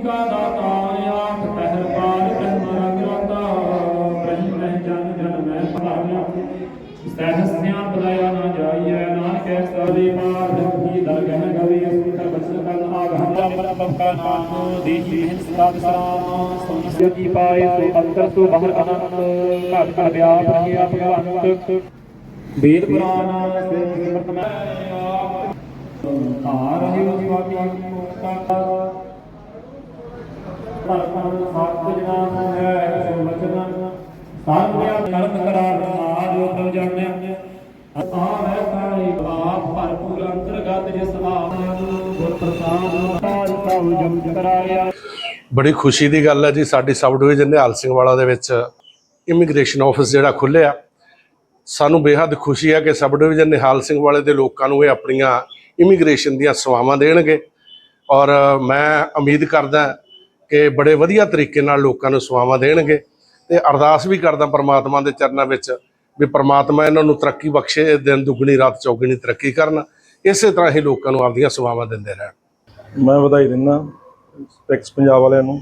ਕਾ ਦਾਤਾ ਆਖ ਪਹਿਰ ਪਾਰ ਕਹਿ ਮਾਰਾ ਗਿਰਾਤਾ ਬ੍ਰਹਮ ਮਹਿ ਜਨ ਜਨ ਮੈਂ ਭਾਵਨਾ ਸਹਿਸਿਆ ਬਲਾਇਆ ਨਾ ਜਾਈਐ ਨਾਨਕ ਸਵੇ ਪਾਰ ਹੀ ਦਰਗਹਿ ਗਵੇ ਅਸੁ ਕਰ ਬਚਨ ਕਰਨ ਆਗਹਮ ਅਮਰ ਬੰਕਾ ਨਾਮ ਦੇਹੀ ਹਿੰਸ ਸਾਧ ਸਰਾਮ ਸੁਨ ਕੀ ਪਾਏ ਸੋ ਅੰਤਰ ਸੋ ਬਾਹਰ ਅਨੰਤ ਘਟ ਘਟ ਵਿਆਪ ਰਹਿਆ ਭਗਵੰਤ ਵੇਦ ਪੁਰਾਣ ਸਿਮਰਤ ਮੈਂ ਆ ਰਹਿਓ ਸੁਆਮੀ ਮੁਕਤਾ ਪਰ ਪਰ ਸਤ ਜਨਾ ਹੈ ਸੋ ਵਚਨ ਸਾਰਿਆ ਕਰਮ ਕਰਾਰ ਸਮਾਜ ਉਤਮ ਜਾਣਿਆ ਆ ਹੈ ਕਾਲੀ ਬਾਪ ਭਰਪੂਰ ਅੰਤਰਗਤ ਜਿਸ ਆਪ ਗੁਰ ਪ੍ਰਸਾਦ ਤਾਜ ਕਉ ਜਮ ਕਰਾਇਆ ਬੜੀ ਖੁਸ਼ੀ ਦੀ ਗੱਲ ਹੈ ਜੀ, ਸਾਡੀ ਸਬ ਡਿਵੀਜ਼ਨ ਨਿਹਾਲ ਸਿੰਘ ਵਾਲਾ ਦੇ ਵਿੱਚ ਇਮੀਗ੍ਰੇਸ਼ਨ ਆਫਿਸ ਜਿਹੜਾ ਖੁੱਲਿਆ ਸਾਨੂੰ ਬੇਹੱਦ ਖੁਸ਼ੀ ਹੈ ਕਿ ਸਬ ਡਿਵੀਜ਼ਨ ਨਿਹਾਲ ਸਿੰਘ ਵਾਲੇ ਦੇ ਲੋਕਾਂ ਨੂੰ ਇਹ ਆਪਣੀਆਂ ਇਮੀਗ੍ਰੇਸ਼ਨ ਦੀਆਂ ਸੇਵਾਵਾਂ ਦੇਣਗੇ। ਔਰ ਮੈਂ ਉਮੀਦ ਕਰਦਾ ਕਿ ਬੜੇ ਵਧੀਆ ਤਰੀਕੇ ਨਾਲ ਲੋਕਾਂ ਨੂੰ ਸੇਵਾਵਾਂ ਦੇਣਗੇ ਤੇ ਅਰਦਾਸ ਵੀ ਕਰਦਾ ਪਰਮਾਤਮਾ ਦੇ ਚਰਨਾਂ ਵਿੱਚ ਵੀ ਪਰਮਾਤਮਾ ਇਹਨਾਂ ਨੂੰ ਤਰੱਕੀ ਬਖਸ਼ੇ ਦਿਨ ਦੁੱਗਣੀ, ਰਾਤ ਚੌਗਣੀ ਤਰੱਕੀ ਕਰਨ। ਇਸੇ ਤਰ੍ਹਾਂ ਹੀ ਲੋਕਾਂ ਨੂੰ ਆਪਦੀਆਂ ਸੇਵਾਵਾਂ ਦਿੰਦੇ ਰਹਿਣ। ਮੈਂ ਵਧਾਈ ਦਿੰਦਾ ਟੈਕਸ ਪੰਜਾਬ ਵਾਲਿਆਂ ਨੂੰ,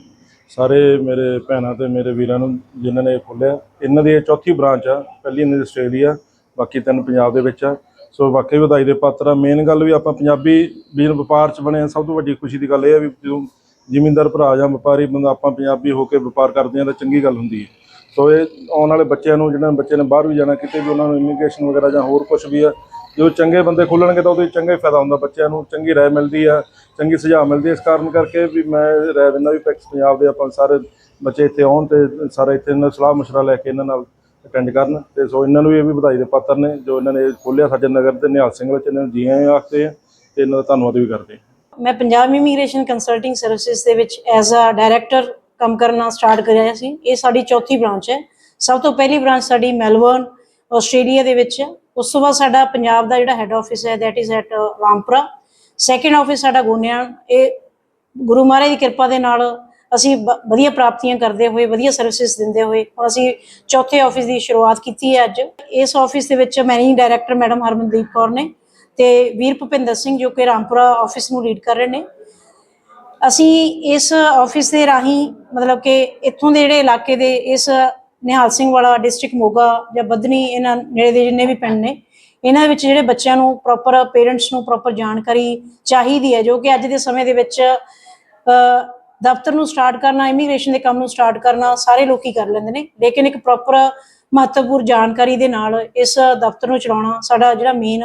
ਸਾਰੇ ਮੇਰੇ ਭੈਣਾਂ ਤੇ ਮੇਰੇ ਵੀਰਾਂ ਨੂੰ ਜਿਨ੍ਹਾਂ ਨੇ ਇਹ ਖੋਲ੍ਹਿਆ। ਇਹਨਾਂ ਦੀ ਇਹ ਚੌਥੀ ਬ੍ਰਾਂਚ ਆ, ਪਹਿਲੀ ਇਹਨਾਂ ਦੀ ਆਸਟ੍ਰੇਲੀਆ, ਬਾਕੀ ਤਿੰਨ ਪੰਜਾਬ ਦੇ ਵਿੱਚ ਆ। ਸੋ ਵਾਕਈ ਵਧਾਈ ਦੇ ਪਾਤਰ ਆ। ਮੇਨ ਗੱਲ ਵੀ ਆਪਾਂ ਪੰਜਾਬੀ ਵੀਰ ਵਪਾਰ 'ਚ ਬਣੇ ਆ, ਸਭ ਤੋਂ ਵੱਡੀ ਖੁਸ਼ੀ ਦੀ ਗੱਲ ਇਹ ਆ ਵੀ ਜਦੋਂ ਜ਼ਿਮੀਂਦਾਰ ਭਰਾ ਜਾਂ ਵਪਾਰੀ ਬੰਦਾ ਆਪਾਂ ਪੰਜਾਬੀ ਹੋ ਕੇ ਵਪਾਰ ਕਰਦੇ ਆ ਤਾਂ ਚੰਗੀ ਗੱਲ ਹੁੰਦੀ ਹੈ। ਸੋ ਇਹ ਆਉਣ ਵਾਲੇ ਬੱਚਿਆਂ ਨੂੰ, ਜਿਹਨਾਂ ਬੱਚੇ ਨੇ ਬਾਹਰ ਵੀ ਜਾਣਾ, ਕਿਤੇ ਵੀ ਉਹਨਾਂ ਨੂੰ ਇਮੀਗ੍ਰੇਸ਼ਨ ਵਗੈਰਾ ਜਾਂ ਹੋਰ ਕੁਝ ਵੀ ਆ ਜੋ ਚੰਗੇ ਬੰਦੇ ਖੋਲਣਗੇ ਤਾਂ ਉਹਦੇ ਚੰਗਾ ਹੀ ਫਾਇਦਾ ਹੁੰਦਾ ਬੱਚਿਆਂ ਨੂੰ, ਚੰਗੀ ਰਾਏ ਮਿਲਦੀ ਆ ਚੰਗੀ ਸੁਝਾਅ ਮਿਲਦੀ ਇਸ ਕਾਰਨ ਕਰਕੇ ਵੀ ਮੈਂ ਰਾਏ ਦਿੰਦਾ ਵੀ ਪੈਕਸ ਪੰਜਾਬ ਦੇ ਆਪਾਂ ਸਾਰੇ ਬੱਚੇ ਇੱਥੇ ਆਉਣ ਤੇ ਸਾਰੇ ਇੱਥੇ ਇਹਨਾਂ ਨਾਲ ਸਲਾਹ ਮਸ਼ਵਰਾ ਲੈ ਕੇ ਇਹਨਾਂ ਨਾਲ ਅਟੈਂਡ ਕਰਨ। ਤੇ ਸੋ ਇਹਨਾਂ ਨੂੰ ਵੀ ਇਹ ਵੀ ਵਧਾਈ ਦੇ ਪਾਤਰ ਨੇ, ਜੋ ਇਹਨਾਂ ਨੇ ਖੋਲ੍ਹਿਆ ਸਾਡੇ ਨਗਰ ਤੇ ਨਿਹਾਲ ਸਿੰਘ ਵਿੱਚ ਇਹਨਾਂ ਨੂੰ ਜੀ ਆਇਆਂ ਆਖਦੇ ਆ, ਤੇ ਇਹਨਾਂ ਦਾ ਧੰਨਵਾਦ ਵੀ ਕਰਦੇ ਆ। ਮੈਂ ਪੰਜਾਬ ਇਮੀਗ੍ਰੇਸ਼ਨ ਕੰਸਲਟਿੰਗ ਸਰਵਿਸਿਜ਼ ਦੇ ਵਿੱਚ ਐਜ਼ ਅ ਡਾਇਰੈਕਟਰ ਕੰਮ ਕਰਨਾ ਸਟਾਰਟ ਕਰਿਆ ਸੀ। ਇਹ ਸਾਡੀ ਚੌਥੀ ਬ੍ਰਾਂਚ ਹੈ। ਸਭ ਤੋਂ ਪਹਿਲੀ ਬ੍ਰਾਂਚ ਸਾਡੀ ਮੈਲਬੌਰਨ ਆਸਟ੍ਰੇਲੀਆ ਦੇ ਵਿੱਚ ਹੈ। ਉਸ ਤੋਂ ਬਾਅਦ ਸਾਡਾ ਪੰਜਾਬ ਦਾ ਜਿਹੜਾ ਹੈੱਡ ਆਫਿਸ ਹੈ that is at Rampura second office ਸਾਡਾ ਗੋਨਿਆਣ ਇਹ ਗੁਰੂ ਮਹਾਰਾਜ ਦੀ ਕਿਰਪਾ ਦੇ ਨਾਲ ਅਸੀਂ ਬ- ਵਧੀਆ ਪ੍ਰਾਪਤੀਆਂ ਕਰਦੇ ਹੋਏ, ਵਧੀਆ ਸਰਵਿਸਿਜ਼ ਦਿੰਦੇ ਹੋਏ ਹੁਣ ਅਸੀਂ ਚੌਥੇ ਆਫਿਸ ਦੀ ਸ਼ੁਰੂਆਤ ਕੀਤੀ ਹੈ ਅੱਜ। ਇਸ ਆਫਿਸ ਦੇ ਵਿੱਚ managing director madam Harmandeep Kaur ਨੇ। ਤੇ ਵੀਰ ਭੁਪਿੰਦਰ ਸਿੰਘ ਜੋ ਕਿ ਰਾਮਪੁਰਾ ਆਫਿਸ ਨੂੰ ਲੀਡ ਕਰ ਰਹੇ ਨੇ। ਅਸੀਂ ਇਸ ਆਫਿਸ ਦੇ ਰਾਹੀਂ ਮਤਲਬ ਕਿ ਇੱਥੋਂ ਦੇ ਜਿਹੜੇ ਇਲਾਕੇ ਦੇ ਇਸ ਨਿਹਾਲ ਸਿੰਘ ਵਾਲਾ ਡਿਸਟ੍ਰਿਕਟ ਮੋਗਾ ਜਾਂ ਬਦਨੀ ਇਹਨਾਂ ਨੇੜੇ ਦੇ ਜਿੰਨੇ ਵੀ ਪਿੰਡ ਨੇ, ਇਹਨਾਂ ਵਿੱਚ ਜਿਹੜੇ ਬੱਚਿਆਂ ਨੂੰ ਪ੍ਰੋਪਰ ਪੇਰੈਂਟਸ ਨੂੰ ਪ੍ਰੋਪਰ ਜਾਣਕਾਰੀ ਚਾਹੀਦੀ ਹੈ, ਜੋ ਕਿ ਅੱਜ ਦੇ ਸਮੇਂ ਦੇ ਵਿੱਚ ਦਫ਼ਤਰ ਨੂੰ ਸਟਾਰਟ ਕਰਨਾ ਇਮੀਗ੍ਰੇਸ਼ਨ ਦੇ ਕੰਮ ਨੂੰ ਸਟਾਰਟ ਕਰਨਾ, ਸਾਰੇ ਲੋਕੀ ਕਰ ਲੈਂਦੇ ਨੇ। ਲੇਕਿਨ ਇੱਕ ਪ੍ਰੋਪਰ ਮਹੱਤਵਪੂਰਨ ਜਾਣਕਾਰੀ ਦੇ ਨਾਲ ਇਸ ਦਫ਼ਤਰ ਨੂੰ ਚਲਾਉਣਾ ਸਾਡਾ ਜਿਹੜਾ ਮੇਨ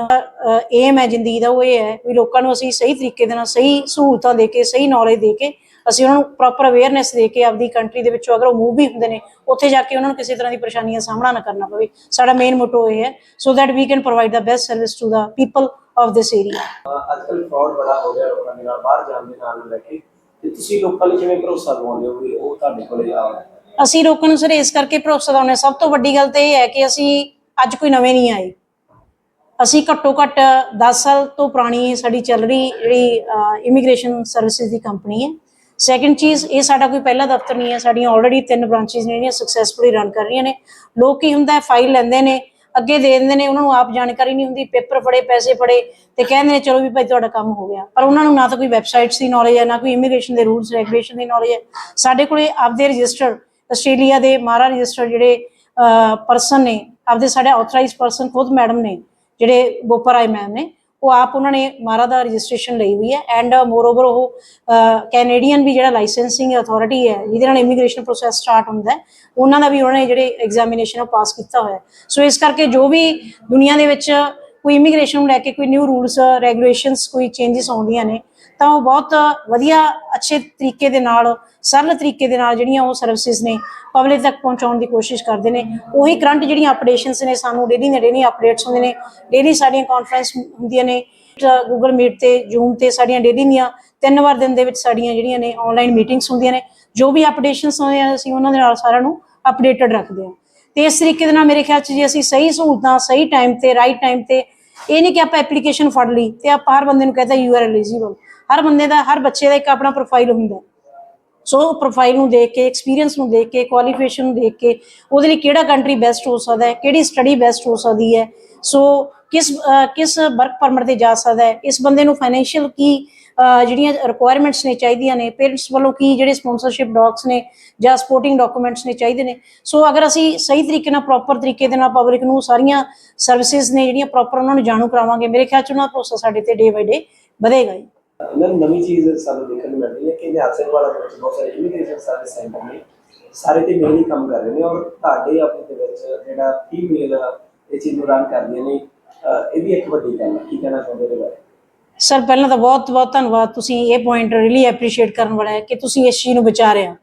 ਏਮ ਹੈ ਜ਼ਿੰਦਗੀ ਦਾ, ਉਹ ਇਹ ਹੈ ਵੀ ਲੋਕਾਂ ਨੂੰ ਅਸੀਂ ਸਹੀ ਤਰੀਕੇ ਦੇ ਨਾਲ, ਸਹੀ ਸਹੂਲਤਾਂ ਦੇ ਕੇ, ਸਹੀ ਨੌਲੇਜ ਦੇ ਕੇ ਅਸੀਂ ਉਹਨਾਂ ਨੂੰ ਪ੍ਰੋਪਰ ਅਵੇਅਰਨੈਸ ਦੇ ਕੇ ਆਪਦੀ ਕੰਟਰੀ ਦੇ ਵਿੱਚੋਂ ਅਗਰ ਉਹ ਮੂਵ ਵੀ ਹੁੰਦੇ ਨੇ, ਉੱਥੇ ਜਾ ਕੇ ਉਹਨਾਂ ਨੂੰ ਕਿਸੇ ਤਰ੍ਹਾਂ ਦੀ ਪਰੇਸ਼ਾਨੀਆਂ ਦਾ ਸਾਹਮਣਾ ਨਾ ਕਰਨਾ ਪਵੇ। ਸਾਡਾ ਮੇਨ ਮੋਟੋ ਇਹ ਹੈ so that we can provide the best service to the people of this area ਅੱਜ ਫਰਾਡ ਬੜਾ ਹੋ ਗਿਆ ਲੋਕਾਂ ਦੇ ਨਾਲ, ਬਾਹਰ ਜਾਣ ਦੇ ਨਾਲ ਲੈ ਕੇ ਤੇ ਤੁਸੀਂ ਲੋਕਾਂ ਲਈ ਜਿਵੇਂ ਭਰੋਸਾ ਦਿਵਾਉਂਦੇ ਹੋ ਵੀ ਉਹ ਤੁਹਾਡੇ ਕੋਲੇ ਆਉਣ ਅਸੀਂ ਲੋਕਾਂ ਨੂੰ ਸਰ ਇਸ ਕਰਕੇ ਭਰੋਸਾ ਦਿਵਾਉਂਦੇ ਹਾਂ। ਸਭ ਤੋਂ ਵੱਡੀ ਗੱਲ ਤਾਂ ਇਹ ਹੈ ਕਿ ਅਸੀਂ ਅੱਜ ਕੋਈ ਨਵੇਂ ਨਹੀਂ ਆਏ। ਅਸੀਂ ਘੱਟੋ ਘੱਟ 10 ਸਾਲ ਤੋਂ ਪੁਰਾਣੀ ਸਾਡੀ ਚੱਲ ਰਹੀ ਜਿਹੜੀ ਇਮੀਗ੍ਰੇਸ਼ਨ ਸਰਵਿਸਿਜ਼ ਦੀ ਕੰਪਨੀ ਹੈ। ਸੈਕੰਡ ਚੀਜ਼, ਇਹ ਸਾਡਾ ਕੋਈ ਪਹਿਲਾ ਦਫ਼ਤਰ ਨਹੀਂ ਹੈ। ਸਾਡੀਆਂ ਆਲਰੇਡੀ ਤਿੰਨ ਬ੍ਰਾਂਚਿਸ ਨੇ ਜਿਹੜੀਆਂ ਸਕਸੈਸਫੁਲੀ ਰਨ ਕਰ ਰਹੀਆਂ ਨੇ। ਲੋਕ ਕੀ ਹੁੰਦਾ ਫਾਈਲ ਲੈਂਦੇ ਨੇ, ਅੱਗੇ ਦੇ ਦਿੰਦੇ ਨੇ, ਉਹਨਾਂ ਨੂੰ ਆਪ ਜਾਣਕਾਰੀ ਨਹੀਂ ਹੁੰਦੀ ਪੇਪਰ ਫੜੇ, ਪੈਸੇ ਫੜੇ ਤੇ ਕਹਿੰਦੇ ਨੇ, ਚਲੋ ਵੀ ਭਾਈ, ਤੁਹਾਡਾ ਕੰਮ ਹੋ ਗਿਆ। ਪਰ ਉਹਨਾਂ ਨੂੰ ਨਾ ਤਾਂ ਕੋਈ ਵੈਬਸਾਈਟਸ ਦੀ ਨੌਲੇਜ ਹੈ, ਨਾ ਕੋਈ ਇਮੀਗ੍ਰੇਸ਼ਨ ਦੇ ਰੂਲਸ ਰੈਗੂਲੇਸ਼ਨ ਦੀ ਨੌਲੇਜ ਹੈ। ਸਾਡੇ ਕੋਲੇ ਆਪਦੇ ਰਜਿਸਟਰ ਆਸਟ੍ਰੇਲੀਆ ਦੇ ਮਾਰਾ ਰਜਿਸਟਰ ਜਿਹੜੇ ਪਰਸਨ ਨੇ, ਆਪਦੇ ਸਾਡੇ ਆਥੋਰਾਈਜ਼ਡ ਪਰਸਨ ਖੁਦ ਮੈਡਮ ਨੇ, ਜਿਹੜੇ ਬੋਪਰ ਆਏ ਮੈਮ ਨੇ, ਉਹ ਆਪ ਉਹਨਾਂ ਨੇ ਮਾਰਾ ਦਾ ਰਜਿਸਟ੍ਰੇਸ਼ਨ ਲਈ ਹੋਈ ਹੈ ਐਂਡ ਮੋਰਓਵਰ ਉਹ ਕੈਨੇਡੀਅਨ ਵੀ ਜਿਹੜਾ ਲਾਇਸੈਂਸਿੰਗ ਅਥਾਰਟੀ ਹੈ, ਜਿਹਦੇ ਨਾਲ ਇਮੀਗ੍ਰੇਸ਼ਨ ਪ੍ਰੋਸੈਸ ਸਟਾਰਟ ਹੁੰਦਾ ਉਹਨਾਂ ਦਾ ਵੀ ਉਹਨਾਂ ਨੇ ਜਿਹੜੇ ਐਗਜ਼ਾਮੀਨੇਸ਼ਨ ਉਹ ਪਾਸ ਕੀਤਾ ਹੋਇਆ ਸੋ ਇਸ ਕਰਕੇ ਜੋ ਵੀ ਦੁਨੀਆ ਦੇ ਵਿੱਚ ਕੋਈ ਇਮੀਗ੍ਰੇਸ਼ਨ ਨੂੰ ਲੈ ਕੇ ਕੋਈ ਨਿਊ ਰੂਲਸ ਰੈਗੂਲੇਸ਼ਨਸ ਕੋਈ ਚੇਂਜਸ ਆਉਂਦੀਆਂ ਨੇ ਤਾਂ ਉਹ ਬਹੁਤ ਵਧੀਆ, ਅੱਛੇ ਤਰੀਕੇ ਦੇ ਨਾਲ, ਸਰਲ ਤਰੀਕੇ ਦੇ ਨਾਲ ਜਿਹੜੀਆਂ ਉਹ ਸਰਵਿਸਿਜ਼ ਨੇ ਪਬਲਿਕ ਤੱਕ ਪਹੁੰਚਾਉਣ ਦੀ ਕੋਸ਼ਿਸ਼ ਕਰਦੇ ਨੇ। ਉਹੀ ਕਰੰਟ ਜਿਹੜੀਆਂ ਅਪਡੇਸ਼ਨਸ ਨੇ, ਸਾਨੂੰ ਡੇਲੀ ਦੇ ਡੇਲੀ ਅਪਡੇਟਸ ਹੁੰਦੇ ਨੇ। ਡੇਲੀ ਸਾਡੀਆਂ ਕਾਨਫਰੰਸ ਹੁੰਦੀਆਂ ਨੇ ਗੂਗਲ ਮੀਟ ਤੇ ਜ਼ੂਮ ਤੇ ਸਾਡੀਆਂ ਡੇਲੀ ਦੀਆਂ ਤਿੰਨ ਵਾਰ ਦਿਨ ਦੇ ਵਿੱਚ ਸਾਡੀਆਂ ਜਿਹੜੀਆਂ ਨੇ ਆਨਲਾਈਨ ਮੀਟਿੰਗਸ ਹੁੰਦੀਆਂ ਨੇ। ਜੋ ਵੀ ਅਪਡੇਸ਼ਨਸ ਹੁੰਦੀਆਂ ਅਸੀਂ ਉਹਨਾਂ ਦੇ ਨਾਲ ਸਾਰਿਆਂ ਨੂੰ ਅਪਡੇਟਡ ਰੱਖਦੇ ਹਾਂ। ਤੇ ਇਸ ਤਰੀਕੇ ਦੇ ਨਾਲ ਮੇਰੇ ਖਿਆਲ 'ਚ ਜੇ ਅਸੀਂ ਸਹੀ ਸਹੂਲਤਾਂ, ਸਹੀ ਟਾਈਮ ਤੇ ਰਾਈਟ ਟਾਈਮ ਤੇ, ਇਹ ਨਹੀਂ ਕਿ ਆਪਾਂ ਐਪਲੀਕੇਸ਼ਨ ਫੜ ਲਈ ਤੇ ਆਪਾਂ ਹਰ ਬੰਦੇ ਨੂੰ ਕਹਤਾ ਯੂ ਆਰ ਐਲੀਜੀਬਲ ਹਰ ਬੰਦੇ ਦਾ, ਹਰ ਬੱਚੇ ਦਾ ਇੱਕ ਆਪਣਾ ਪ੍ਰੋਫਾਈਲ ਹੁੰਦਾ ਸੋ ਪ੍ਰੋਫਾਈਲ ਨੂੰ ਦੇਖ ਕੇ ਐਕਸਪੀਰੀਅੰਸ ਨੂੰ ਦੇਖ ਕੇ ਕੁਆਲੀਫਿਕੇਸ਼ਨ ਨੂੰ ਦੇਖ ਕੇ, ਉਹਦੇ ਲਈ ਕਿਹੜਾ ਕੰਟਰੀ ਬੈਸਟ ਹੋ ਸਕਦਾ ਹੈ, ਕਿਹੜੀ ਸਟੱਡੀ ਬੈਸਟ ਹੋ ਸਕਦੀ ਹੈ। ਸੋ ਕਿਸ ਕਿਸ ਵਰਕ ਪਰਮਿਟ ਤੇ ਜਾ ਸਕਦਾ ਹੈ, ਇਸ ਬੰਦੇ ਨੂੰ ਫਾਈਨੈਂਸ਼ੀਅਲ ਕੀ ਜਿਹੜੀਆਂ ਰਿਕੁਆਇਰਮੈਂਟਸ ਨੇ ਚਾਹੀਦੀਆਂ ਨੇ ਪੇਰੈਂਟਸ ਵੱਲੋਂ ਕੀ, ਜਿਹੜੇ ਸਪਾਂਸਰਸ਼ਿਪ ਡਾਕਸ ਨੇ ਜਾਂ ਸਪੋਰਟਿੰਗ ਡਾਕੂਮੈਂਟਸ ਨੇ ਚਾਹੀਦੇ ਨੇ। ਸੋ ਅਗਰ ਅਸੀਂ ਸਹੀ ਤਰੀਕੇ ਨਾਲ ਪ੍ਰੋਪਰ ਤਰੀਕੇ ਦੇ ਨਾਲ ਪਬਲਿਕ ਨੂੰ ਸਾਰੀਆਂ ਸਰਵਿਸਿਜ਼ ਨੇ ਜਿਹੜੀਆਂ ਪ੍ਰੋਪਰ ਉਹਨਾਂ ਨੂੰ ਜਾਣੂ ਕਰਾਵਾਂਗੇ, ਮੇਰੇ ਖਿਆਲ ਚ ਉਹਨਾਂ ਦਾ ਭਰੋਸਾ ਸਾਡੇ ਤੇ ਡੇ ਬਾਈ ਡੇ ਵਧੇਗਾ ਜੀ। ਇਹਨਾਂ ਨਵੀਂ ਚੀਜ਼ ਸਾਨੂੰ ਦੇਖਣ ਨੂੰ ਮਿਲ ਰਹੀ ਹੈ ਕਿ ਨਿਹਾਲ ਸਿੰਘ ਵਾਲਾ ਵਿੱਚ ਬਹੁਤ ਸਾਰੇ ਇਮੀਗ੍ਰੇਸ਼ਨ ਸਰਵਿਸ ਸੈਂਟਰ ਨੇ ਸਾਰੇ ਤੇ ਮੇਲ ਹੀ ਕੰਮ ਕਰ ਰਹੇ ਨੇ ਔਰ ਤੁਹਾਡੇ ਆਪਣੇ ਦੇ ਵਿੱਚ ਜਿਹੜਾ ਫੀਮੇਲ ਇਹ ਚੀਜ਼ ਨੂੰ ਰਨ ਕਰਦੀਆਂ ਨੇ ਇਹ ਵੀ ਇੱਕ ਵੱਡੀ ਗੱਲ ਹੈ। ਕੀ ਕਹਿਣਾ ਚਾਹੁੰਦੇ ਇਹਦੇ ਬਾਰੇ? ਸਰ ਪਹਿਲਾਂ ਤਾਂ ਬਹੁਤ ਬਹੁਤ ਧੰਨਵਾਦ। ਤੁਸੀਂ ਇਹ ਪੁਆਇੰਟ ਰੀਲੀ ਐਪਰੀਸ਼ੀਏਟ ਕਰਨ ਵਾਲਾ ਹੈ ਕਿ ਤੁਸੀਂ ਇਸ ਚੀਜ਼ ਨੂੰ ਵਿਚਾਰ ਰਹੇ ਹੋ।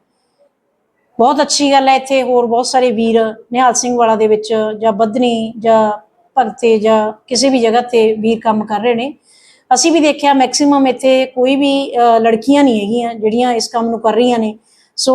ਬਹੁਤ ਅੱਛੀ ਗੱਲ ਹੈ ਇੱਥੇ ਹੋਰ ਬਹੁਤ ਸਾਰੇ ਵੀਰ ਨਿਹਾਲ ਸਿੰਘ ਵਾਲਾ ਦੇ ਵਿੱਚ ਜਾਂ ਬਦਨੀ ਜਾਂ ਭਗਤੇ ਜਾਂ ਕਿਸੇ ਵੀ ਜਗ੍ਹਾ ਤੇ ਵੀਰ ਕੰਮ ਕਰ ਰਹੇ ਨੇ। ਅਸੀਂ ਵੀ ਦੇਖਿਆ ਮੈਕਸਿਮਮ ਇੱਥੇ ਕੋਈ ਵੀ ਲੜਕੀਆਂ ਨਹੀਂ ਹੈਗੀਆਂ ਜਿਹੜੀਆਂ ਇਸ ਕੰਮ ਨੂੰ ਕਰ ਰਹੀਆਂ ਨੇ। ਸੋ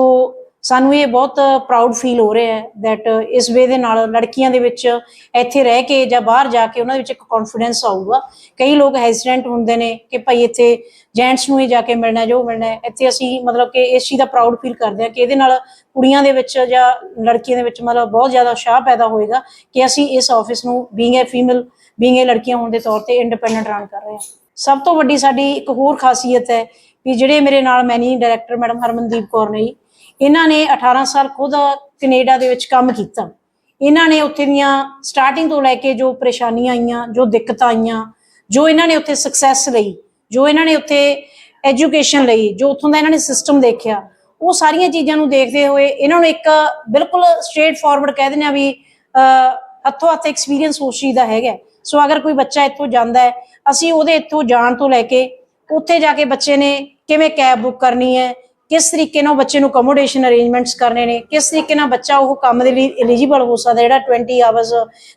ਸਾਨੂੰ ਇਹ ਬਹੁਤ ਪ੍ਰਾਊਡ ਫੀਲ ਹੋ ਰਿਹਾ ਹੈ ਥੈਟ ਇਸ ਵੇ ਦੇ ਨਾਲ ਲੜਕੀਆਂ ਦੇ ਵਿੱਚ ਇੱਥੇ ਰਹਿ ਕੇ ਜਾਂ ਬਾਹਰ ਜਾ ਕੇ ਉਹਨਾਂ ਦੇ ਵਿੱਚ ਇੱਕ ਕੌਨਫੀਡੈਂਸ ਆਊਗਾ। ਕਈ ਲੋਕ ਹੈਜ਼ੀਟੈਂਟ ਹੁੰਦੇ ਨੇ ਕਿ ਭਾਈ ਇੱਥੇ ਜੈਂਟਸ ਨੂੰ ਹੀ ਜਾ ਕੇ ਮਿਲਣਾ, ਜੋ ਮਿਲਣਾ ਇੱਥੇ ਅਸੀਂ ਮਤਲਬ ਕਿ ਇਸ ਚੀਜ਼ ਦਾ ਪ੍ਰਾਊਡ ਫੀਲ ਕਰਦੇ ਹਾਂ ਕਿ ਇਹਦੇ ਨਾਲ ਕੁੜੀਆਂ ਦੇ ਵਿੱਚ ਜਾਂ ਲੜਕੀਆਂ ਦੇ ਵਿੱਚ ਮਤਲਬ ਬਹੁਤ ਜ਼ਿਆਦਾ ਉਤਸ਼ਾਹ ਪੈਦਾ ਹੋਏਗਾ ਕਿ ਅਸੀਂ ਇਸ ਆਫਿਸ ਨੂੰ being a female being a ਲੜਕੀਆਂ ਹੋਣ ਦੇ ਤੌਰ ਤੇ ਇੰਡੀਪੈਂਡੈਂਟ ਰਨ ਕਰ ਰਹੇ ਹਾਂ। ਸਭ ਤੋਂ ਵੱਡੀ ਸਾਡੀ ਇੱਕ ਹੋਰ ਖਾਸੀਅਤ ਹੈ ਵੀ ਜਿਹੜੇ ਮੇਰੇ ਨਾਲ managing director madam Harmandeep Kaur ਨੇ ਇਹਨਾਂ ਨੇ 18 ਸਾਲ ਖੁਦ ਕੈਨੇਡਾ ਦੇ ਵਿੱਚ ਕੰਮ ਕੀਤਾ। ਇਹਨਾਂ ਨੇ ਉੱਥੇ ਦੀਆਂ ਸਟਾਰਟਿੰਗ ਤੋਂ ਲੈ ਕੇ ਜੋ ਪਰੇਸ਼ਾਨੀਆਂ ਆਈਆਂ, ਜੋ ਦਿੱਕਤਾਂ ਆਈਆਂ, ਜੋ ਇਹਨਾਂ ਨੇ ਉੱਥੇ ਸਕਸੈਸ ਲਈ, ਜੋ ਇਹਨਾਂ ਨੇ ਉੱਥੇ ਐਜੂਕੇਸ਼ਨ ਲਈ, ਜੋ ਉੱਥੋਂ ਦਾ ਇਹਨਾਂ ਨੇ ਸਿਸਟਮ ਦੇਖਿਆ, ਉਹ ਸਾਰੀਆਂ ਚੀਜ਼ਾਂ ਨੂੰ ਦੇਖਦੇ ਹੋਏ ਇਹਨਾਂ ਨੂੰ ਇੱਕ ਬਿਲਕੁਲ ਸਟ੍ਰੇਟ ਫਾਰਵਰਡ ਕਹਿ ਦਿੰਦੇ ਆ ਵੀ ਹੱਥੋਂ ਹੱਥ ਐਕਸਪੀਰੀਅੰਸ ਉਸ ਚੀਜ਼ ਦਾ ਹੈਗਾ। ਸੋ ਅਗਰ ਕੋਈ ਬੱਚਾ ਇੱਥੋਂ ਜਾਂਦਾ ਹੈ, ਅਸੀਂ ਉਹਦੇ ਇੱਥੋਂ ਜਾਣ ਤੋਂ ਲੈ ਕੇ ਉੱਥੇ ਜਾ ਕੇ ਬੱਚੇ ਨੇ ਕਿਵੇਂ ਕੈਬ ਬੁੱਕ ਕਰਨੀ ਹੈ, ਕਿਸ ਤਰੀਕੇ ਨਾਲ ਉਹ ਬੱਚੇ ਨੂੰ ਅਕੋਮੋਡੇਸ਼ਨ ਅਰੇਂਜਮੈਂਟਸ ਕਰਨੇ ਨੇ, ਕਿਸ ਤਰੀਕੇ ਨਾਲ ਬੱਚਾ ਉਹ ਕੰਮ ਦੇ ਲਈ ਐਲੀਜੀਬਲ ਹੋ ਸਕਦਾ ਜਿਹੜਾ 20 ਆਵਰਸ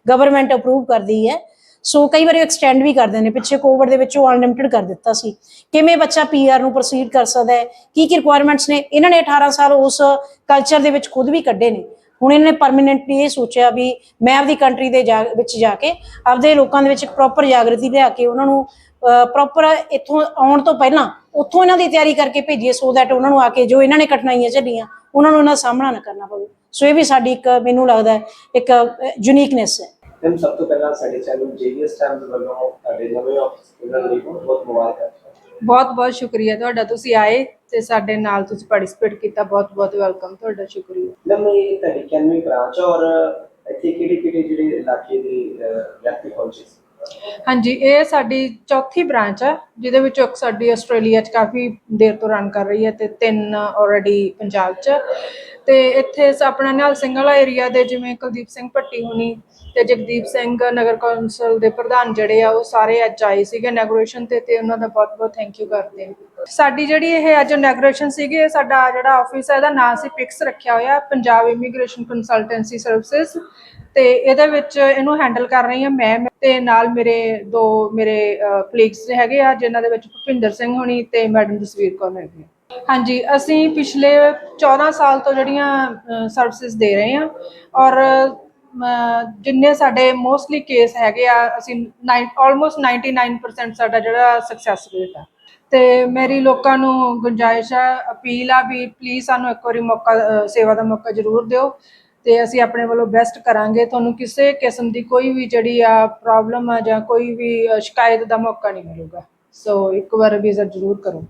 ਗਵਰਨਮੈਂਟ ਅਪਰੂਵ ਕਰਦੀ ਹੈ। ਸੋ ਕਈ ਵਾਰੀ ਐਕਸਟੈਂਡ ਵੀ ਕਰਦੇ ਨੇ, ਪਿੱਛੇ ਕੋਵਿਡ ਦੇ ਵਿੱਚ ਉਹ ਅਨਲਿਮਿਟਿਡ ਕਰ ਦਿੱਤਾ ਸੀ। ਕਿਵੇਂ ਬੱਚਾ ਪੀਆਰ ਨੂੰ ਪ੍ਰੋਸੀਡ ਕਰ ਸਕਦਾ ਹੈ, ਕੀ ਕੀ ਰਿਕੁਆਇਰਮੈਂਟਸ ਨੇ, ਇਹਨਾਂ ਨੇ 18 ਸਾਲ ਉਸ ਕਲਚਰ ਦੇ ਵਿੱਚ ਖੁਦ ਵੀ ਕੱਢੇ ਨੇ। ਹੁਣ ਇਹਨਾਂ ਪਰਮਨੈਂਟਲੀ ਇਹ ਸੋਚਿਆ ਵੀ ਮੈਂ ਆਪਦੀ ਕੰਟਰੀ ਦੇ ਵਿੱਚ ਜਾ ਕੇ ਆਪਦੇ ਲੋਕਾਂ ਦੇ ਵਿੱਚ ਇੱਕ ਪ੍ਰੋਪਰ ਜਾਗਰਤੀ ਲਿਆ ਕੇ ਉਹਨਾਂ ਨੂੰ ਪ੍ਰੋਪਰ ਇੱਥੋਂ ਆਉਣ ਤੋਂ ਪਹਿਲਾਂ ਉੱਥੋਂ ਇਹਨਾਂ ਦੀ ਤਿਆਰੀ ਕਰਕੇ ਭੇਜੀਏ ਸੋ ਦੈਟ ਉਹਨਾਂ ਨੂੰ ਆ ਕੇ ਜੋ ਇਹਨਾਂ ਨੇ ਕਠਿਨਾਈਆਂ ਝੱਲੀਆਂ, ਉਹਨਾਂ ਨੂੰ ਇਹਨਾਂ ਸਾਹਮਣਾ ਨਾ ਕਰਨਾ ਪਵੇ। ਸੋ ਇਹ ਵੀ ਸਾਡੀ ਇੱਕ ਮੈਨੂੰ ਲੱਗਦਾ ਹੈ, ਇੱਕ ਯੂਨੀਕਨੈਸ ਹੈ। ਤੇ ਸਭ ਤੋਂ ਪਹਿਲਾਂ ਸਾਡੇ ਚੈਨਲ ਜੀਵੀਐਸ ਟਾਈਮਜ਼ ਵੱਲੋਂ, ਤੁਹਾਡੇ ਨਵੇਂ ਆਫਿਸ ਖੁੱਲ੍ਹਣ ਲਈ ਬਹੁਤ ਮੁਬਾਰਕਾਂ। ਬਹੁਤ ਬਹੁਤ ਸ਼ੁਕਰੀਆ ਤੁਹਾਡਾ, ਤੁਸੀਂ ਆਏ ਤੇ ਸਾਡੇ ਨਾਲ ਤੁਸੀਂ ਪਾਰਟਿਸਿਪੇਟ ਕੀਤਾ, ਬਹੁਤ ਬਹੁਤ ਵੈਲਕਮ ਤੁਹਾਡਾ, ਸ਼ੁਕਰੀਆ। ਮੈਮ, ਇਹ ਤੁਹਾਡੀ ਕੈਨਵੀ ਬ੍ਰਾਂਚ ਔਰ ਇੱਥੇ ਕਿਹੜੇ ਕਿਹੜੇ ਜਿਹੜੇ ਇਲਾਕੇ ਦੇ ਵਿਅਕਤੀ ਪਹੁੰਚੇ ਸੀ? ਹਾਂਜੀ, ਇਹ ਸਾਡੀ ਚੌਥੀ ਬ੍ਰਾਂਚ ਆ, ਜਿਹਦੇ ਵਿੱਚੋਂ ਇੱਕ ਸਾਡੀ ਆਸਟ੍ਰੇਲੀਆ 'ਚ ਕਾਫੀ ਦੇਰ ਤੋਂ ਰਨ ਕਰ ਰਹੀ ਹੈ ਤੇ ਤਿੰਨ ਆਲਰੇਡੀ ਪੰਜਾਬ 'ਚ ਤੇ ਇੱਥੇ ਸ- ਆਪਣਾ ਨਿਹਾਲ ਸਿੰਘ ਵਾਲਾ ਏਰੀਆ ਦੇ ਜਿਵੇਂ ਕੁਲਦੀਪ ਸਿੰਘ ਭੱਟੀ ਹੁਣੀ ਤੇ ਜਗਦੀਪ ਸਿੰਘ ਨਗਰ ਕੌਂਸਲ ਦੇ ਪ੍ਰਧਾਨ ਜਿਹੜੇ ਆ, ਉਹ ਸਾਰੇ ਅੱਜ ਆਏ ਸੀਗੇ ਇਨੋਗ੍ਰੇਸ਼ਨ ਤੇ ਤੇ ਉਹਨਾਂ ਦਾ ਬਹੁਤ ਬਹੁਤ ਥੈਂਕ ਯੂ ਕਰਦੇ ਹਾਂ ਸਾਡੀ ਜਿਹੜੀ ਇਹ ਅੱਜ ਇਨੋਗ੍ਰੇਸ਼ਨ ਸੀਗੀ ਸਾਡਾ ਜਿਹੜਾ ਆਫਿਸ ਹੈ, ਇਹਦਾ ਨਾਮ ਸੀ ਪਿਕਸ ਰੱਖਿਆ ਹੋਇਆ, ਪੰਜਾਬ ਇਮੀਗ੍ਰੇਸ਼ਨ ਕੰਸਲਟੈਂਸੀ ਸਰਵਿਸਿਜ਼ ਤੇ ਇਹਦੇ ਵਿੱਚ ਇਹਨੂੰ ਹੈਂਡਲ ਕਰ ਰਹੀ ਹਾਂ ਮੈਂ ਤੇ ਨਾਲ ਮੇਰੇ ਦੋ ਮੇਰੇ ਕਲੀਗਸ ਹੈਗੇ ਆ, ਜਿਨ੍ਹਾਂ ਦੇ ਵਿੱਚ ਭੁਪਿੰਦਰ ਸਿੰਘ ਹੋਣੀ ਤੇ ਮੈਡਮ ਜਸਵੀਰ ਕੌਰ ਹੈਗੇ ਹਾਂਜੀ, ਅਸੀਂ ਪਿਛਲੇ 14 ਸਾਲ ਤੋਂ ਜਿਹੜੀਆਂ ਸਰਵਿਸਿਜ਼ ਦੇ ਰਹੇ ਹਾਂ ਔਰ ਜਿੰਨੇ ਸਾਡੇ ਮੋਸਟਲੀ ਕੇਸ ਹੈਗੇ ਆ, ਅਸੀਂ ਆਲਮੋਸਟ 99% ਸਾਡਾ ਜਿਹੜਾ ਸਕਸੈਸ ਰੇਟ ਆ। ਤੇ ਮੇਰੀ ਲੋਕਾਂ ਨੂੰ ਗੁੰਜਾਇਸ਼ ਆ, ਅਪੀਲ ਆ ਵੀ ਪਲੀਜ਼ ਸਾਨੂੰ ਇੱਕ ਵਾਰੀ ਮੌਕਾ ਸੇਵਾ ਦਾ ਮੌਕਾ ਜ਼ਰੂਰ ਦਿਓ ਤੇ ਅਸੀਂ ਆਪਣੇ ਵੱਲੋਂ ਬੈਸਟ ਕਰਾਂਗੇ। ਤੁਹਾਨੂੰ ਕਿਸੇ ਕਿਸਮ ਦੀ ਕੋਈ ਵੀ ਜਿਹੜੀ ਆ ਪ੍ਰੋਬਲਮ ਆ ਜਾਂ ਕੋਈ ਵੀ ਸ਼ਿਕਾਇਤ ਦਾ ਮੌਕਾ ਨਹੀਂ ਮਿਲੂਗਾ। ਸੋ ਇੱਕ ਵਾਰ ਵਿਜ਼ਿਟ ਜ਼ਰੂਰ ਕਰੋ।